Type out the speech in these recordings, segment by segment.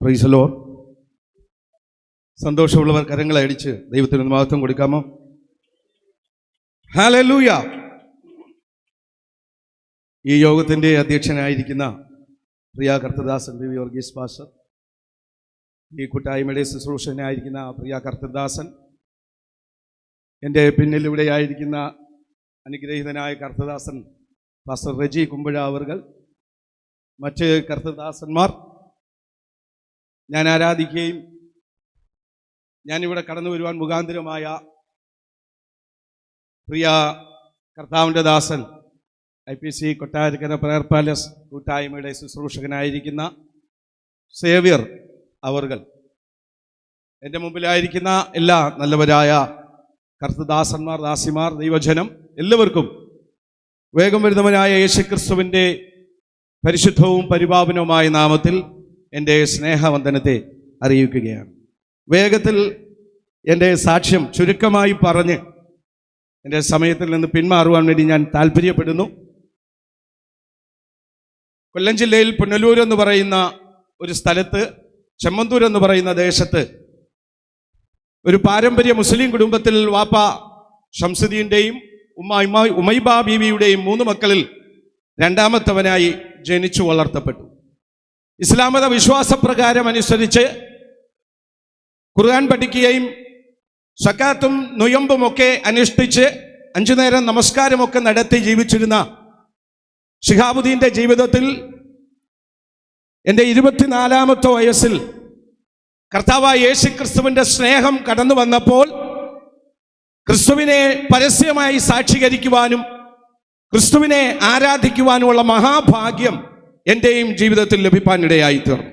പ്രൈസലോ സന്തോഷമുള്ളവർ കരങ്ങളെ അടിച്ച് ദൈവത്തിന് മഹത്വം കൊടുക്കാമോ? ഹാലൂയ ഈ യോഗത്തിന്റെ അധ്യക്ഷനായിരിക്കുന്ന പ്രിയ കർത്തദാസൻ വി വർഗീസ് പാസ്റ്റർ ഈ കൂട്ടായ്മയുടെ ശുശ്രൂഷനായിരിക്കുന്ന പ്രിയ കർത്തദാസൻ എന്റെ ആയിരിക്കുന്ന അനുഗ്രഹീതനായ കർത്തദാസൻ പാസ്റ്റർ റജി കുമ്പഴ അവർ മറ്റ് കർത്തദാസന്മാർ ഞാൻ ആരാധിക്കുകയും ഞാനിവിടെ കടന്നു വരുവാൻ മുഖാന്തരമായ പ്രിയ കർത്താവിന്റെ ദാസൻ I P C Kottarakkara prayer palace കൂട്ടായ്മയുടെ ശുശ്രൂഷകനായിരിക്കുന്ന സേവ്യർ അവർകൾ എന്റെ മുമ്പിലായിരിക്കുന്ന എല്ലാ നല്ലവരായ കർത്തദാസന്മാർ ദാസിമാർ ദൈവജനം എല്ലാവർക്കും വേഗം വരുന്നവനായ യേശുക്രിസ്തുവിന്റെ പരിശുദ്ധവും പരിപാവനവുമായ നാമത്തിൽ എന്റെ സ്നേഹവന്ദനത്തെ അറിയിക്കുകയാണ്. വേഗത്തിൽ എന്റെ സാക്ഷ്യം ചുരുക്കമായി പറഞ്ഞ് എന്റെ സമയത്തിൽ നിന്ന് പിന്മാറുവാൻ വേണ്ടി ഞാൻ താല്പര്യപ്പെടുന്നു. കൊല്ലം ജില്ലയിൽ പുനലൂർ എന്ന് പറയുന്ന ഒരു സ്ഥലത്ത് ചെമ്മന്തൂർ എന്ന് പറയുന്ന ദേശത്ത് ഒരു പാരമ്പര്യ മുസ്ലിം കുടുംബത്തിൽ വാപ്പ ഷംസുദ്ദീന്റെയും ഉമ്മ ഉമൈബ ബീവിയുടെയും മൂന്ന് മക്കളിൽ രണ്ടാമത്തവനായി ജനിച്ചു വളർത്തപ്പെട്ടു. ഇസ്ലാമത വിശ്വാസപ്രകാരം അനുസരിച്ച് ഖുർആൻ പഠിക്കുകയും സക്കാത്തും നൊയമ്പുമൊക്കെ അനുഷ്ഠിച്ച് അഞ്ചു നേരം നമസ്കാരമൊക്കെ നടത്തി ജീവിച്ചിരുന്ന ഷിഹാബുദ്ദീന്റെ ജീവിതത്തിൽ എന്റെ ഇരുപത്തിനാലാമത്തെ വയസ്സിൽ കർത്താവായ യേശു ക്രിസ്തുവിന്റെ സ്നേഹം കടന്നു വന്നപ്പോൾ ക്രിസ്തുവിനെ പരസ്യമായി സാക്ഷീകരിക്കുവാനും ക്രിസ്തുവിനെ ആരാധിക്കുവാനുമുള്ള മഹാഭാഗ്യം എന്റെയും ജീവിതത്തിൽ ലഭിപ്പാനിടയായി തീർന്നു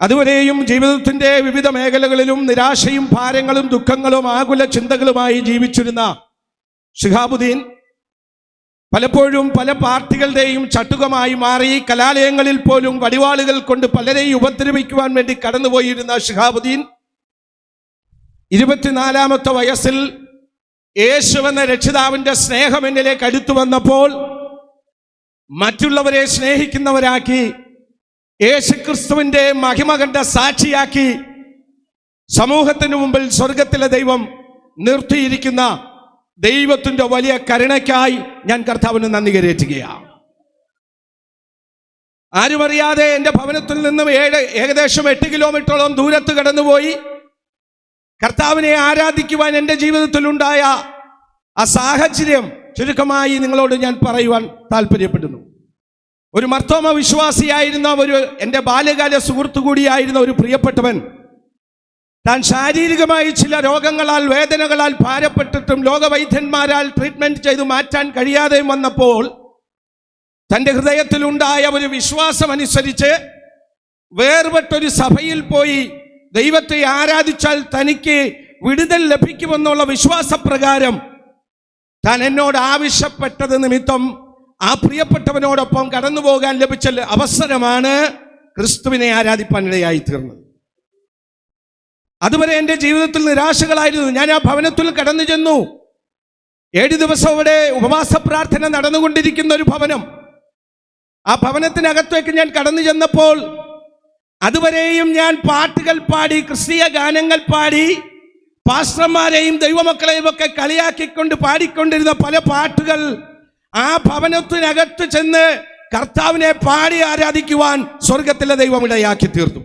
അതുവരെയും ജീവിതത്തിന്റെ വിവിധ മേഖലകളിലും നിരാശയും ഭാരങ്ങളും ദുഃഖങ്ങളും ആകുല ചിന്തകളുമായി ജീവിച്ചിരുന്ന ഷിഹാബുദ്ദീൻ പലപ്പോഴും പല പാർട്ടികളുടെയും ചട്ടുകമായി മാറി കലാലയങ്ങളിൽ പോലും വടിവാളുകൾ കൊണ്ട് പലരെയും ഉപദ്രവിക്കുവാൻ വേണ്ടി കടന്നുപോയിരുന്ന ഷിഹാബുദ്ദീൻ ഇരുപത്തിനാലാമത്തെ വയസ്സിൽ യേശു എന്ന രക്ഷിതാവിന്റെ സ്നേഹം എന്നിലേക്ക് അടുത്തു വന്നപ്പോൾ മറ്റുള്ളവരെ സ്നേഹിക്കുന്നവരാക്കി യേശുക്രിസ്തുവിന്റെ മഹിമ കണ്ട സാക്ഷിയാക്കി സമൂഹത്തിന് മുമ്പിൽ സ്വർഗത്തിലെ ദൈവം നിർത്തിയിരിക്കുന്ന ദൈവത്തിന്റെ വലിയ കരുണയ്ക്കായി ഞാൻ കർത്താവിന് നന്ദി കരേറ്റുകയാണ്. ആരുമറിയാതെ എന്റെ ഭവനത്തിൽ നിന്നും ഏഴ് ഏകദേശം എട്ട് കിലോമീറ്ററോളം ദൂരത്ത് കടന്നുപോയി കർത്താവിനെ ആരാധിക്കുവാൻ എന്റെ ജീവിതത്തിലുണ്ടായ ആ സാഹചര്യം ചുരുക്കമായി നിങ്ങളോട് ഞാൻ പറയുവാൻ താല്പര്യപ്പെടുന്നു ഒരു മർത്തോമ വിശ്വാസിയായിരുന്ന ഒരു എന്റെ ബാല്യകാല സുഹൃത്തു കൂടിയായിരുന്ന ഒരു പ്രിയപ്പെട്ടവൻ. താൻ ശാരീരികമായി ചില രോഗങ്ങളാൽ വേദനകളാൽ ഭാരപ്പെട്ടിട്ടും ലോകവൈദ്യന്മാരാൽ ട്രീറ്റ്മെന്റ് ചെയ്തു മാറ്റാൻ കഴിയാതെയും വന്നപ്പോൾ തന്റെ ഹൃദയത്തിലുണ്ടായ ഒരു വിശ്വാസം അനുസരിച്ച് വേർപെട്ടൊരു സഭയിൽ പോയി ദൈവത്തെ ആരാധിച്ചാൽ തനിക്ക് വിടുതൽ ലഭിക്കുമെന്നുള്ള വിശ്വാസപ്രകാരം താൻ എന്നോട് ആവശ്യപ്പെട്ടത് നിമിത്തം ആ പ്രിയപ്പെട്ടവനോടൊപ്പം കടന്നു പോകാൻ ലഭിച്ച അവസരമാണ് ക്രിസ്തുവിനെ ആരാധിപ്പാൻ ഇടയായി തീർന്നത് അതുവരെ എന്റെ ജീവിതത്തിൽ നിരാശകളായിരുന്നു. ഞാൻ ആ ഭവനത്തിൽ കടന്നു ചെന്നു. ഏഴ് ദിവസം അവിടെ ഉപവാസ പ്രാർത്ഥന നടന്നുകൊണ്ടിരിക്കുന്ന ഒരു ഭവനം. ആ ഭവനത്തിനകത്തേക്ക് ഞാൻ കടന്നു ചെന്നപ്പോൾ അതുവരെയും ഞാൻ പാട്ടുകൾ പാടി ക്രിസ്തീയ ഗാനങ്ങൾ പാടി പാസ്റ്റർമാരെയും ദൈവമക്കളെയും ഒക്കെ കളിയാക്കിക്കൊണ്ട് പാടിക്കൊണ്ടിരുന്ന പല പാട്ടുകൾ ആ ഭവനത്തിനകത്ത് ചെന്ന് കർത്താവിനെ പാടി ആരാധിക്കുവാൻ സ്വർഗത്തിലെ ദൈവം ഇടയാക്കി തീർത്തു.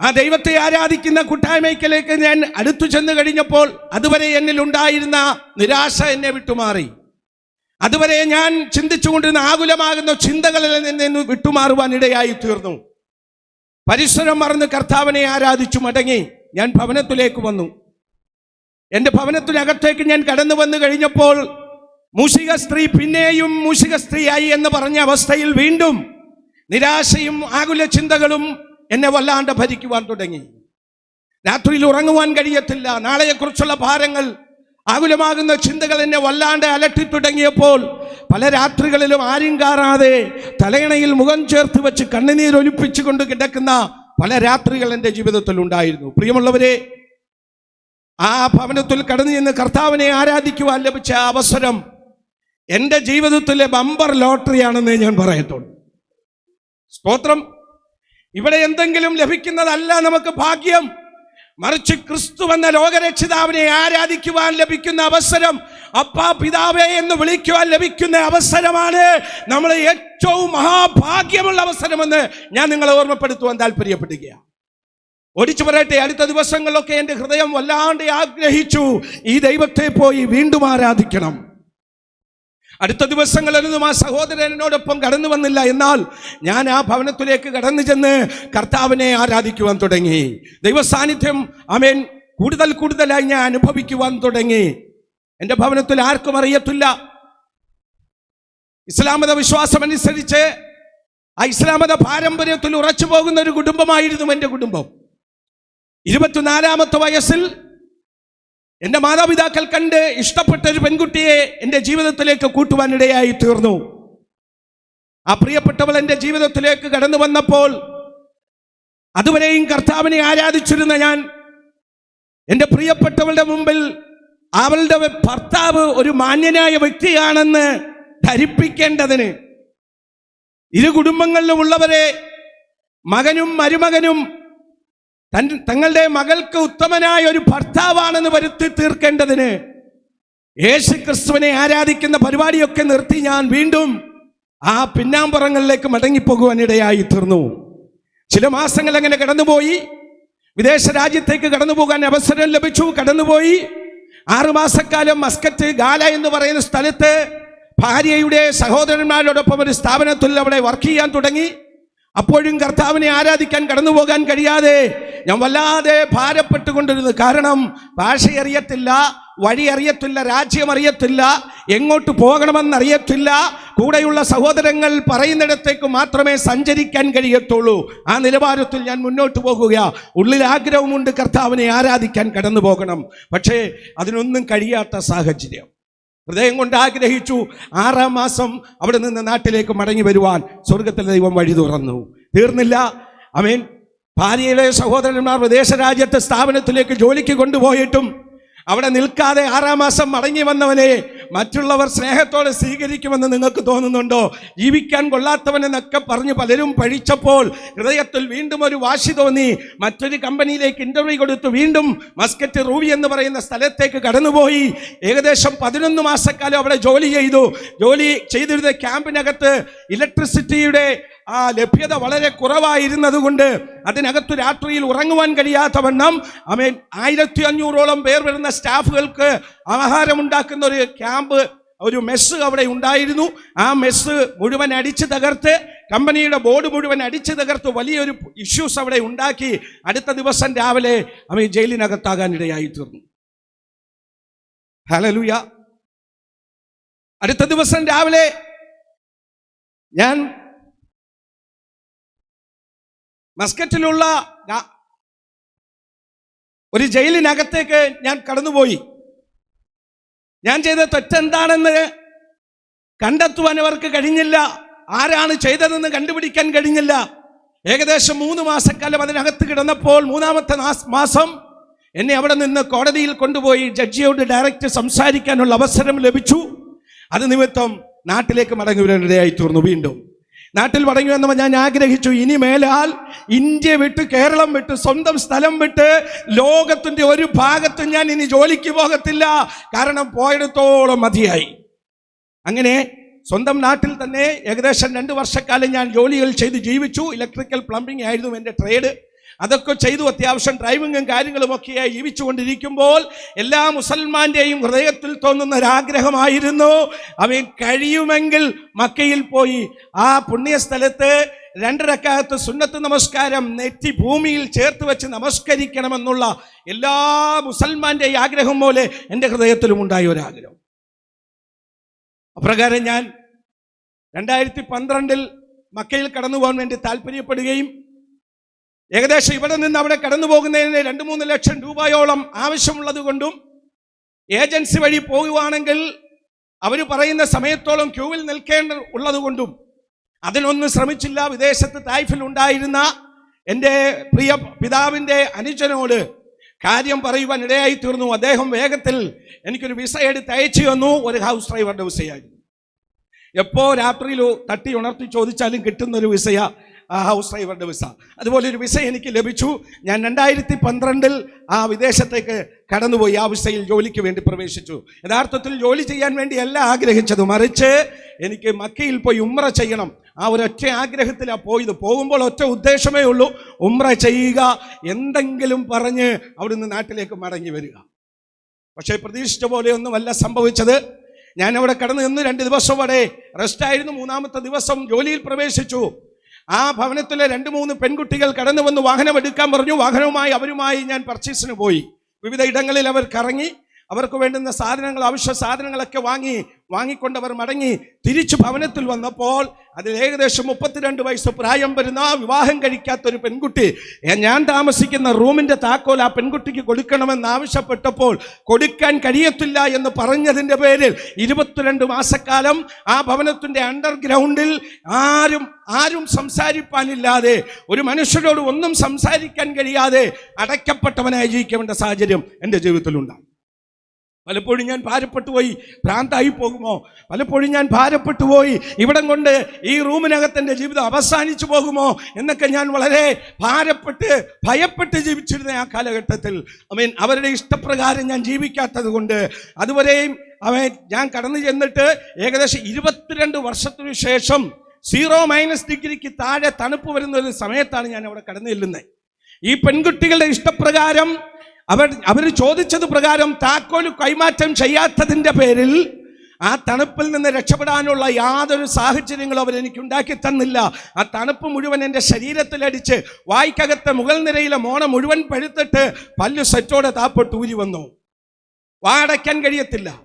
ആ ദൈവത്തെ ആരാധിക്കുന്ന കൂട്ടായ്മയ്ക്കലേക്ക് ഞാൻ അടുത്തു ചെന്ന് കഴിഞ്ഞപ്പോൾ അതുവരെ എന്നിൽ ഉണ്ടായിരുന്ന നിരാശ എന്നെ വിട്ടുമാറി. അതുവരെ ഞാൻ ചിന്തിച്ചുകൊണ്ടിരുന്ന ആകുലമാകുന്ന ചിന്തകളിൽ നിന്ന് വിട്ടുമാറുവാൻ ഇടയായി തീർന്നു. പരിസരം മറന്ന് കർത്താവിനെ ആരാധിച്ചു മടങ്ങി ഞാൻ ഭവനത്തിലേക്ക് വന്നു. എന്റെ ഭവനത്തിനകത്തേക്ക് ഞാൻ കടന്നു വന്നു കഴിഞ്ഞപ്പോൾ മൂഷിക സ്ത്രീ പിന്നെയും മൂഷിക സ്ത്രീയായി എന്ന് പറഞ്ഞ അവസ്ഥയിൽ വീണ്ടും നിരാശയും ആകുല ചിന്തകളും എന്നെ വല്ലാണ്ട് ഭരിക്കുവാൻ തുടങ്ങി. രാത്രിയിൽ ഉറങ്ങുവാൻ കഴിയത്തില്ല. നാളെയെക്കുറിച്ചുള്ള ഭാരങ്ങൾ ആകുലമാകുന്ന ചിന്തകൾ എന്നെ വല്ലാണ്ട് അലട്ടി തുടങ്ങിയപ്പോൾ പല രാത്രികളിലും ആരും കാറാതെ തലയണയിൽ മുഖം ചേർത്ത് വെച്ച് കണ്ണുനീരൊലിപ്പിച്ചുകൊണ്ട് കിടക്കുന്ന പല രാത്രികൾ എന്റെ ജീവിതത്തിൽ ഉണ്ടായിരുന്നു. പ്രിയമുള്ളവരെ ആ ഭവനത്തിൽ കടന്നു ചെന്ന് കർത്താവിനെ ആരാധിക്കുവാൻ ലഭിച്ച അവസരം എന്റെ ജീവിതത്തിലെ ബമ്പർ ലോട്ടറിയാണെന്ന് ഞാൻ പറയത്തുള്ളൂ. സ്തോത്രം. ഇവിടെ എന്തെങ്കിലും ലഭിക്കുന്നതല്ല നമുക്ക് ഭാഗ്യം. മറിച്ച് ക്രിസ്തു എന്ന ലോകരക്ഷിതാവിനെ ആരാധിക്കുവാൻ ലഭിക്കുന്ന അവസരം അപ്പാ പിതാവേ എന്ന് വിളിക്കുവാൻ ലഭിക്കുന്ന അവസരമാണ് നമ്മൾ ഏറ്റവും മഹാഭാഗ്യമുള്ള അവസരമെന്ന് ഞാൻ നിങ്ങളെ ഓർമ്മപ്പെടുത്തുവാൻ താല്പര്യപ്പെടുകയാണ്. ഒടിച്ചു പറയട്ടെ അടുത്ത ദിവസങ്ങളിലൊക്കെ എന്റെ ഹൃദയം വല്ലാണ്ട് ആഗ്രഹിച്ചു. ഈ ദൈവത്തെ പോയി വീണ്ടും ആരാധിക്കണം. അടുത്ത ദിവസങ്ങളിലൊന്നും ആ സഹോദരൻ എന്നോടൊപ്പം കടന്നു വന്നില്ല. എന്നാൽ ഞാൻ ആ ഭവനത്തിലേക്ക് കടന്നു ചെന്ന് കർത്താവിനെ ആരാധിക്കുവാൻ തുടങ്ങി. ദൈവസാന്നിധ്യം അമേൻ കൂടുതൽ കൂടുതലായി ഞാൻ അനുഭവിക്കുവാൻ തുടങ്ങി. എന്റെ ഭവനത്തിൽ ആർക്കും അറിയത്തില്ല. ഇസ്ലാമത വിശ്വാസം അനുസരിച്ച് ആ ഇസ്ലാമത പാരമ്പര്യത്തിൽ ഉറച്ചു പോകുന്ന ഒരു കുടുംബമായിരുന്നു എന്റെ കുടുംബം. ഇരുപത്തിനാലാമത്തെ വയസ്സിൽ എന്റെ മാതാപിതാക്കൾ കണ്ട് ഇഷ്ടപ്പെട്ട ഒരു പെൺകുട്ടിയെ എന്റെ ജീവിതത്തിലേക്ക് കൂട്ടുവാനിടയായി തീർന്നു. ആ പ്രിയപ്പെട്ടവൾ എന്റെ ജീവിതത്തിലേക്ക് കടന്നു വന്നപ്പോൾ അതുവരെയും കർത്താവിനെ ആരാധിച്ചിരുന്ന ഞാൻ എന്റെ പ്രിയപ്പെട്ടവളുടെ മുമ്പിൽ അവളുടെ ഭർത്താവ് ഒരു മാന്യനായ വ്യക്തിയാണെന്ന് ധരിപ്പിക്കേണ്ടതിന് ഇരു കുടുംബങ്ങളിലുമുള്ളവരെ മകനും മരുമകനും തങ്ങളുടെ മകൾക്ക് ഉത്തമനായ ഒരു ഭർത്താവാണെന്ന് വരുത്തി തീർക്കേണ്ടതിന് യേശു ക്രിസ്തുവിനെ ആരാധിക്കുന്ന പരിപാടിയൊക്കെ നിർത്തി ഞാൻ വീണ്ടും ആ പിന്നാമ്പുറങ്ങളിലേക്ക് മടങ്ങിപ്പോകുവാനിടയായി തീർന്നു. ചില മാസങ്ങൾ അങ്ങനെ കടന്നുപോയി. വിദേശ രാജ്യത്തേക്ക് കടന്നു പോകാൻ അവസരം ലഭിച്ചു കടന്നുപോയി. ആറുമാസക്കാലം മസ്കറ്റ് ഗാല എന്ന് പറയുന്ന സ്ഥലത്ത് ഭാര്യയുടെ സഹോദരന്മാരോടൊപ്പം ഒരു സ്ഥാപനത്തിൽ അവിടെ വർക്ക് ചെയ്യാൻ തുടങ്ങി. അപ്പോഴും കർത്താവിനെ ആരാധിക്കാൻ കടന്നു പോകാൻ കഴിയാതെ ഞാൻ വല്ലാതെ ഭാരപ്പെട്ടുകൊണ്ടിരുന്നു. കാരണം ഭാഷ അറിയത്തില്ല വഴി അറിയത്തില്ല രാജ്യം അറിയത്തില്ല എങ്ങോട്ട് പോകണമെന്നറിയത്തില്ല. കൂടെയുള്ള സഹോദരങ്ങൾ പറയുന്നിടത്തേക്ക് മാത്രമേ സഞ്ചരിക്കാൻ കഴിയത്തുള്ളൂ. ആ നിലവാരത്തിൽ ഞാൻ മുന്നോട്ട് പോകുക. ഉള്ളിൽ ആഗ്രഹമുണ്ട് കർത്താവിനെ ആരാധിക്കാൻ കടന്നു പോകണം പക്ഷേ അതിനൊന്നും കഴിയാത്ത സാഹചര്യം. ഹൃദയം കൊണ്ട് ആഗ്രഹിച്ചു ആറാം മാസം അവിടെ നിന്ന് നാട്ടിലേക്ക് മടങ്ങി വരുവാൻ സ്വർഗത്തിലെ ദൈവം വഴി തുറന്നു. തീർന്നില്ല. അമീൻ ഭാര്യയിലെ സഹോദരന്മാർ വിദേശ രാജ്യത്തെ സ്ഥാപനത്തിലേക്ക് ജോലിക്ക് കൊണ്ടുപോയിട്ടും അവിടെ നിൽക്കാതെ ആറാം മാസം മടങ്ങി വന്നവനെ മറ്റുള്ളവർ സ്നേഹത്തോടെ സ്വീകരിക്കുമെന്ന് നിങ്ങൾക്ക് തോന്നുന്നുണ്ടോ? ജീവിക്കാൻ കൊള്ളാത്തവനെന്നൊക്കെ പറഞ്ഞ് പലരും പഴിച്ചപ്പോൾ ഹൃദയത്തിൽ വീണ്ടും ഒരു വാശി തോന്നി. മറ്റൊരു കമ്പനിയിലേക്ക് ഇന്റർവ്യൂ കൊടുത്തു. വീണ്ടും മസ്കറ്റ് റൂവി എന്ന് പറയുന്ന സ്ഥലത്തേക്ക് കടന്നുപോയി. ഏകദേശം പതിനൊന്ന് മാസക്കാലം അവിടെ ജോലി ചെയ്തു. ജോലി ചെയ്തിരുന്ന ക്യാമ്പിനകത്ത് ഇലക്ട്രിസിറ്റിയുടെ ആ ലഭ്യത വളരെ കുറവായിരുന്നതുകൊണ്ട് അതിനകത്ത് രാത്രിയിൽ ഉറങ്ങുവാൻ കഴിയാത്ത വണ്ണം അവൻ ആയിരത്തി അഞ്ഞൂറോളം പേർ വരുന്ന സ്റ്റാഫുകൾക്ക് ആഹാരമുണ്ടാക്കുന്ന ഒരു ഒരു മെസ്സ് അവിടെ ഉണ്ടായിരുന്നു. ആ മെസ്സ് മുഴുവൻ അടിച്ചു തകർത്ത് കമ്പനിയുടെ ബോർഡ് മുഴുവൻ അടിച്ചു തകർത്ത് വലിയൊരു ഇഷ്യൂസ് അവിടെ ഉണ്ടാക്കി. അടുത്ത ദിവസം രാവിലെ അവൻ ജയിലിനകത്താകാൻ ഇടയായി തീർന്നു ഹലലുയ അടുത്ത ദിവസം രാവിലെ ഞാൻ മസ്കറ്റിലുള്ള ഒരു ജയിലിനകത്തേക്ക് ഞാൻ കടന്നുപോയി. ഞാൻ ചെയ്ത തെറ്റെന്താണെന്ന് കണ്ടെത്തുവാൻ അവർക്ക് കഴിഞ്ഞില്ല. ആരാണ് ചെയ്തതെന്ന് കണ്ടുപിടിക്കാൻ കഴിഞ്ഞില്ല. ഏകദേശം മൂന്ന് മാസക്കാലം അതിനകത്ത് കിടന്നപ്പോൾ മൂന്നാമത്തെ മാസം എന്നെ അവിടെ നിന്ന് കോടതിയിൽ കൊണ്ടുപോയി ജഡ്ജിയോട് ഡയറക്റ്റ് സംസാരിക്കാനുള്ള അവസരം ലഭിച്ചു. അത് നിമിത്തം നാട്ടിലേക്ക് മടങ്ങി വരാനിടയായി തീർന്നു വീണ്ടും. നാട്ടിൽ മടങ്ങി വന്നപ്പോൾ ഞാൻ ആഗ്രഹിച്ചു ഇനി മേലാൽ ഇന്ത്യ വിട്ട് കേരളം വിട്ട് സ്വന്തം സ്ഥലം വിട്ട് ലോകത്തിന്റെ ഒരു ഭാഗത്തും ഞാൻ ഇനി ജോലിക്ക് പോകത്തില്ല. കാരണം പോയിടത്തോളം മതിയായി. അങ്ങനെ സ്വന്തം നാട്ടിൽ തന്നെ ഏകദേശം രണ്ട് വർഷക്കാലം ഞാൻ ജോലികൾ ചെയ്ത് ജീവിച്ചു. ഇലക്ട്രിക്കൽ പ്ലംബിംഗ് ആയിരുന്നു എന്റെ ട്രേഡ്. അതൊക്കെ ചെയ്തു അത്യാവശ്യം ഡ്രൈവിങ്ങും കാര്യങ്ങളും ഒക്കെയായി ജീവിച്ചുകൊണ്ടിരിക്കുമ്പോൾ എല്ലാ മുസൽമാന്റെയും ഹൃദയത്തിൽ തോന്നുന്ന ഒരാഗ്രഹമായിരുന്നു അവൻ കഴിയുമെങ്കിൽ മക്കയിൽ പോയി ആ പുണ്യസ്ഥലത്ത് രണ്ടരക്കാലത്ത് സുന്നത്ത് നമസ്കാരം നെറ്റി ഭൂമിയിൽ ചേർത്ത് വെച്ച് നമസ്കരിക്കണമെന്നുള്ള എല്ലാ മുസൽമാന്റെയും ആഗ്രഹം പോലെ എന്റെ ഹൃദയത്തിലും ഉണ്ടായ ഒരാഗ്രഹം. അപ്രകാരം ഞാൻ രണ്ടായിരത്തി പന്ത്രണ്ടിൽ മക്കയിൽ കടന്നു പോകാൻ വേണ്ടി താല്പര്യപ്പെടുകയും ഏകദേശം ഇവിടെ നിന്ന് അവിടെ കടന്നു പോകുന്നതിന് രണ്ട് മൂന്ന് ലക്ഷം രൂപയോളം ആവശ്യമുള്ളത് കൊണ്ടും ഏജൻസി വഴി പോകുവാണെങ്കിൽ അവർ പറയുന്ന സമയത്തോളം ക്യൂവിൽ നിൽക്കേണ്ട ഉള്ളതുകൊണ്ടും അതിനൊന്നും ശ്രമിച്ചില്ല. വിദേശത്ത് തായ്ഫിൽ ഉണ്ടായിരുന്ന എന്റെ പ്രിയ പിതാവിന്റെ അനുജനോട് കാര്യം പറയുവാൻ ഇടയായി തീർന്നു അദ്ദേഹം വേഗത്തിൽ എനിക്കൊരു വിസ എടുത്ത് അയച്ചു തന്നു. ഒരു ഹൗസ് ഡ്രൈവറുടെ വിസയായിരുന്നു. എപ്പോ രാത്രിയിൽ തട്ടി ഉണർത്തി ചോദിച്ചാലും കിട്ടുന്നൊരു വിസയ. ആ ഹൗസ് ഡ്രൈവറുടെ വിസ അതുപോലെ ഒരു വിസ എനിക്ക് ലഭിച്ചു. ഞാൻ രണ്ടായിരത്തി പന്ത്രണ്ടിൽ ആ വിദേശത്തേക്ക് കടന്നുപോയി. ആ വിസയിൽ ജോലിക്ക് വേണ്ടി പ്രവേശിച്ചു. യഥാർത്ഥത്തിൽ ജോലി ചെയ്യാൻ വേണ്ടി വേണ്ടിയല്ല ആഗ്രഹിച്ചത്. മറിച്ച് എനിക്ക് മക്കയിൽ പോയി ഉമ്ര ചെയ്യണം. ആ ഒരൊറ്റ ആഗ്രഹത്തിലാണ് പോയത്. പോകുമ്പോൾ ഒറ്റ ഉദ്ദേശമേ ഉള്ളൂ. ഉമ്ര ചെയ്യുക. എന്തെങ്കിലും പറഞ്ഞ് അവിടുന്ന് നാട്ടിലേക്ക് മടങ്ങി വരിക. പക്ഷേ പ്രതീക്ഷിച്ച പോലെയൊന്നുമല്ല സംഭവിച്ചത്. ഞാൻ അവിടെ കടന്നു നിന്ന് രണ്ട് ദിവസം അവിടെ റെസ്റ്റായിരുന്നു മൂന്നാമത്തെ ദിവസം ജോലിയിൽ പ്രവേശിച്ചു. ആ ഭവനത്തിലെ രണ്ട് മൂന്ന് പെൺകുട്ടികൾ കടന്നു വന്ന് വാഹനം എടുക്കാൻ പറഞ്ഞു. വാഹനവുമായി അവരുമായി ഞാൻ പർച്ചേസിന് പോയി. വിവിധ ഇടങ്ങളിൽ അവർ കറങ്ങി. അവർക്ക് വേണ്ടുന്ന സാധനങ്ങൾ ആവശ്യ സാധനങ്ങളൊക്കെ വാങ്ങി. വാങ്ങിക്കൊണ്ടവർ മടങ്ങി തിരിച്ചു ഭവനത്തിൽ വന്നപ്പോൾ അതിൽ ഏകദേശം മുപ്പത്തിരണ്ട് വയസ്സ് പ്രായം വരുന്ന വിവാഹം കഴിക്കാത്ത ഒരു പെൺകുട്ടി ഞാൻ താമസിക്കുന്ന റൂമിന്റെ താക്കോൽ ആ പെൺകുട്ടിക്ക് കൊടുക്കണമെന്ന് ആവശ്യപ്പെട്ടപ്പോൾ കൊടുക്കാൻ കഴിയത്തില്ല എന്ന് പറഞ്ഞതിന്റെ പേരിൽ ഇരുപത്തിരണ്ട് മാസക്കാലം ആ ഭവനത്തിന്റെ അണ്ടർഗ്രൗണ്ടിൽ ആരും ആരും സംസാരിപ്പാനില്ലാതെ ഒരു മനുഷ്യരോട് ഒന്നും സംസാരിക്കാൻ കഴിയാതെ അടയ്ക്കപ്പെട്ടവനായി ജീവിക്കേണ്ട സാഹചര്യം എന്റെ ജീവിതത്തിലുണ്ടാകും പലപ്പോഴും ഞാൻ ഭാരപ്പെട്ടു പോയി. ഭ്രാന്തായി പോകുമോ? പലപ്പോഴും ഞാൻ ഭാരപ്പെട്ടു പോയി. ഇവിടം കൊണ്ട് ഈ റൂമിനകത്ത് എന്റെ ജീവിതം അവസാനിച്ചു പോകുമോ? എന്നൊക്കെ ഞാൻ വളരെ ഭാരപ്പെട്ട് ഭയപ്പെട്ട് ജീവിച്ചിരുന്ന ആ കാലഘട്ടത്തിൽ. ഐ മീൻ അവരുടെ ഇഷ്ടപ്രകാരം ഞാൻ ജീവിക്കാത്തത് കൊണ്ട് അതുവരെയും അവൻ ഞാൻ കടന്നു ചെന്നിട്ട് ഏകദേശം ഇരുപത്തിരണ്ട് വർഷത്തിനു ശേഷം സീറോ മൈനസ് ഡിഗ്രിക്ക് താഴെ തണുപ്പ് വരുന്ന ഒരു സമയത്താണ് ഞാൻ അവിടെ കടന്നു ചെല്ലുന്നത്. ഈ പെൺകുട്ടികളുടെ ഇഷ്ടപ്രകാരം അവർ അവർ ചോദിച്ചത് പ്രകാരം താക്കോൽ കൈമാറ്റം ചെയ്യാത്തതിന്റെ പേരിൽ ആ തണുപ്പിൽ നിന്ന് രക്ഷപ്പെടാനുള്ള യാതൊരു സാഹചര്യങ്ങളും അവരെനിക്ക് ഉണ്ടാക്കി തന്നില്ല. ആ തണുപ്പ് മുഴുവൻ എന്റെ ശരീരത്തിലടിച്ച് വായ്ക്കകത്തെ മുകൾ നിരയിലെ മോണ മുഴുവൻ പഴുത്തിട്ട് പല്ലു സെറ്റോടെ താപ്പൊട്ട് ഊരി വന്നു. വാടയ്ക്കാൻ കഴിയത്തില്ല.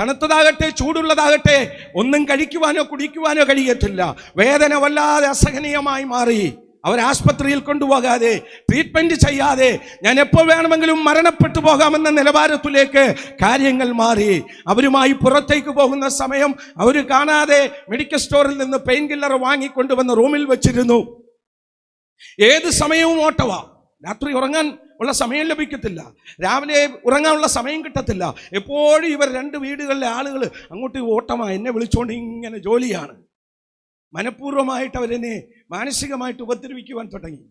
തണുത്തതാകട്ടെ ചൂടുള്ളതാകട്ടെ ഒന്നും കഴിക്കുവാനോ കുടിക്കുവാനോ കഴിയത്തില്ല. വേദന വല്ലാതെ അസഹനീയമായി മാറി. അവർ ആശുപത്രിയിൽ കൊണ്ടുപോകാതെ ട്രീറ്റ്മെന്റ് ചെയ്യാതെ ഞാൻ എപ്പോൾ വേണമെങ്കിലും മരണപ്പെട്ടു പോകാമെന്ന നിലവാരത്തിലേക്ക് കാര്യങ്ങൾ മാറി. അവരുമായി പുറത്തേക്ക് പോകുന്ന സമയം അവർ കാണാതെ മെഡിക്കൽ സ്റ്റോറിൽ നിന്ന് പെയിൻ കില്ലർ വാങ്ങിക്കൊണ്ടുവന്ന് റൂമിൽ വെച്ചിരുന്നു. ഏത് സമയവും ഓട്ടവാ. രാത്രി ഉറങ്ങാൻ ഉള്ള സമയം ലഭിക്കത്തില്ല. രാവിലെ ഉറങ്ങാനുള്ള സമയം കിട്ടത്തില്ല. എപ്പോഴും ഇവർ രണ്ട് വീടുകളിലെ ആളുകൾ അങ്ങോട്ട് ഓട്ടമാ. എന്നെ വിളിച്ചുകൊണ്ട് ഇങ്ങനെ ജോലിയാണ്. മനഃപൂർവമായിട്ട് അവരെന്നെ മാനസികമായിട്ട് ഉപദ്രവിക്കുവാൻ തുടങ്ങി.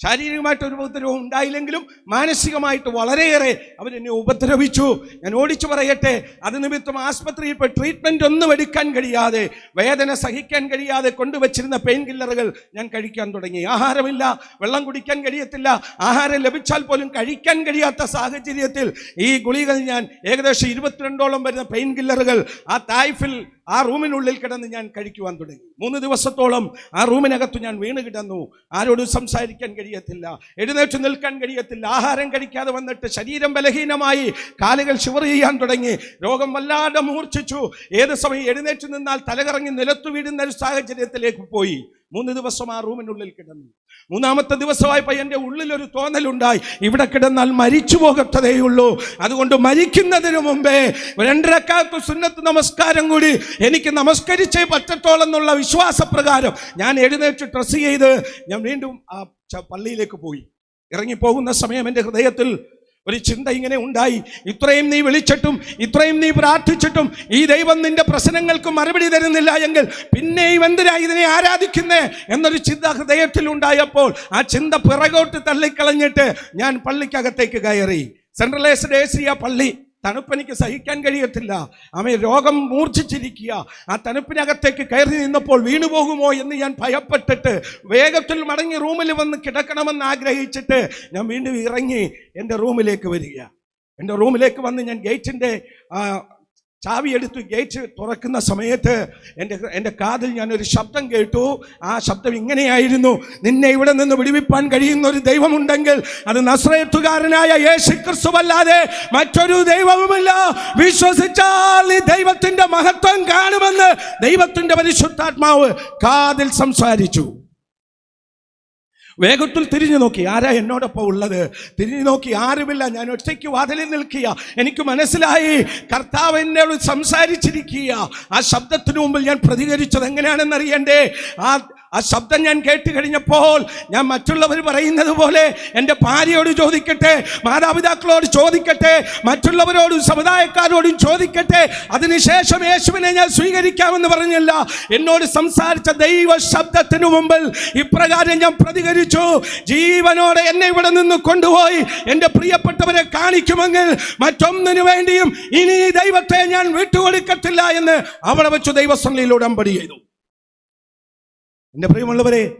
ശാരീരികമായിട്ട് ഒരു ഉപദ്രവം ഉണ്ടായില്ലെങ്കിലും മാനസികമായിട്ട് വളരെയേറെ അവരെന്നെ ഉപദ്രവിച്ചു. ഞാൻ ഓടിച്ചു പറയട്ടെ അത് നിമിത്തം ആസ്പത്രിയിൽ പോയി ട്രീറ്റ്മെന്റ് ഒന്നും എടുക്കാൻ കഴിയാതെ വേദന സഹിക്കാൻ കഴിയാതെ കൊണ്ടുവച്ചിരുന്ന പെയിൻ കില്ലറുകൾ ഞാൻ കഴിക്കാൻ തുടങ്ങി. ആഹാരമില്ല വെള്ളം കുടിക്കാൻ കഴിയത്തില്ല ആഹാരം ലഭിച്ചാൽ പോലും കഴിക്കാൻ കഴിയാത്ത സാഹചര്യത്തിൽ ഈ ഗുളികൾ ഞാൻ ഏകദേശം ഇരുപത്തിരണ്ടോളം വരുന്ന പെയിൻ കില്ലറുകൾ ആ തായ്ഫിൽ ആ റൂമിനുള്ളിൽ കിടന്ന് ഞാൻ കഴിക്കുവാൻ തുടങ്ങി. മൂന്ന് ദിവസത്തോളം ആ റൂമിനകത്ത് ഞാൻ വീണ് കിടന്നു. ആരോടും സംസാരിക്കാൻ കഴിയത്തില്ല. എഴുന്നേറ്റ് നിൽക്കാൻ കഴിയത്തില്ല. ആഹാരം കഴിക്കാതെ വന്നിട്ട് ശരീരം ബലഹീനമായി കാലുകൾ ശിവർ ചെയ്യാൻ തുടങ്ങി. രോഗം വല്ലാതെ മൂർച്ഛിച്ചു. ഏത് സമയം എഴുന്നേറ്റ് നിന്നാൽ തലകറങ്ങി നിലത്തു വീഴുന്ന ഒരു സാഹചര്യത്തിലേക്ക് പോയി. മൂന്ന് ദിവസം ആ റൂമിനുള്ളിൽ കിടന്നു. മൂന്നാമത്തെ ദിവസമായപ്പോൾ എന്റെ ഉള്ളിലൊരു തോന്നലുണ്ടായി. ഇവിടെ കിടന്നാൽ മരിച്ചു പോകത്തതേയുള്ളൂ അതുകൊണ്ട് മരിക്കുന്നതിന് മുമ്പേ രണ്ടരക്കാലത്ത് സുന്നത്ത് നമസ്കാരം കൂടി എനിക്ക് നമസ്കരിച്ചേ പറ്റത്തോളം എന്നുള്ള വിശ്വാസപ്രകാരം ഞാൻ എഴുന്നേറ്റ് ഡ്രസ്സ് ചെയ്ത് ഞാൻ വീണ്ടും ആ പള്ളിയിലേക്ക് പോയി. ഇറങ്ങിപ്പോകുന്ന സമയം എന്റെ ഹൃദയത്തിൽ ഒരു ചിന്ത ഇങ്ങനെ ഉണ്ടായി. ഇത്രയും നീ വിളിച്ചിട്ടും ഇത്രയും നീ പ്രാർത്ഥിച്ചിട്ടും ഈ ദൈവം നിന്റെ പ്രശ്നങ്ങൾക്ക് മറുപടി തരുന്നില്ല എങ്കിൽ ഈ എന്തിനാ ഇതിനെ ആരാധിക്കുന്നേ എന്നൊരു ചിന്ത ഹൃദയത്തിൽ ഉണ്ടായപ്പോൾ ആ ചിന്ത പിറകോട്ട് തള്ളിക്കളഞ്ഞിട്ട് ഞാൻ പള്ളിക്കകത്തേക്ക് കയറി. സെൻട്രലൈസ്ഡ് ഏസിയ പള്ളി. തണുപ്പെനിക്ക് സഹിക്കാൻ കഴിയത്തില്ല. അവൻ രോഗം മൂർച്ഛിച്ചിരിക്കുക. ആ തണുപ്പിനകത്തേക്ക് കയറി നിന്നപ്പോൾ വീണുപോകുമോ എന്ന് ഞാൻ ഭയപ്പെട്ടിട്ട് വേഗത്തിൽ മടങ്ങി റൂമിൽ വന്ന് കിടക്കണമെന്ന് ആഗ്രഹിച്ചിട്ട് ഞാൻ വീണ്ടും ഇറങ്ങി എന്റെ റൂമിലേക്ക് വരിക. എന്റെ റൂമിലേക്ക് വന്ന് ഞാൻ ഗേറ്റിന്റെ ചാവി എടുത്ത് ഗേറ്റ് തുറക്കുന്ന സമയത്ത് എന്റെ എന്റെ കാതിൽ ഞാനൊരു ശബ്ദം കേട്ടു. ആ ശബ്ദം ഇങ്ങനെയായിരുന്നു. നിന്നെ ഇവിടെ നിന്ന് വിടുവിപ്പാൻ കഴിയുന്ന ഒരു ദൈവമുണ്ടെങ്കിൽ അത് നസ്രയത്തുകാരനായ യേശു ക്രിസ്തുവല്ലാതെ മറ്റൊരു ദൈവവുമില്ല. വിശ്വസിച്ചാൽ നീ ദൈവത്തിന്റെ മഹത്വം കാണുമെന്ന് ദൈവത്തിന്റെ പരിശുദ്ധാത്മാവ് കാതിൽ സംസാരിച്ചു. വേഗത്തിൽ തിരിഞ്ഞു നോക്കി ആരാ എന്നോടൊപ്പം ഉള്ളത്? തിരിഞ്ഞു നോക്കി ആരുമില്ല ഞാൻ ഒറ്റയ്ക്ക് വാതിലിൽ നിൽക്കുക. എനിക്ക് മനസ്സിലായി കർത്താവ് എന്നോട് സംസാരിച്ചിരിക്കുക. ആ ശബ്ദത്തിനു മുമ്പിൽ ഞാൻ പ്രതികരിച്ചത് എങ്ങനെയാണെന്ന് അറിയണ്ടേ ആ ആ ശബ്ദം ഞാൻ കേട്ട് കഴിഞ്ഞപ്പോൾ ഞാൻ മറ്റുള്ളവർ പറയുന്നത് പോലെ എന്റെ ഭാര്യയോട് ചോദിക്കട്ടെ മാതാപിതാക്കളോട് ചോദിക്കട്ടെ മറ്റുള്ളവരോടും സമുദായക്കാരോടും ചോദിക്കട്ടെ. അതിനുശേഷം യേശുവിനെ ഞാൻ സ്വീകരിക്കാമെന്ന് പറഞ്ഞില്ല. എന്നോട് സംസാരിച്ച ദൈവ ശബ്ദത്തിനു മുമ്പിൽ ഇപ്രകാരം ഞാൻ പ്രതികരിച്ചു. ജീവനോടെ എന്നെ ഇവിടെ നിന്ന് കൊണ്ടുപോയി എന്റെ പ്രിയപ്പെട്ടവരെ കാണിക്കുമെങ്കിൽ മറ്റൊന്നിനു വേണ്ടിയും ഇനി ദൈവത്തെ ഞാൻ വിട്ടുകൊടുക്കത്തില്ല എന്ന് അവിടെ വെച്ചു ദൈവസംഘയിലൂടെ ഉടമ്പടി ചെയ്തു. എന്റെ പ്രിയമുള്ളവരെ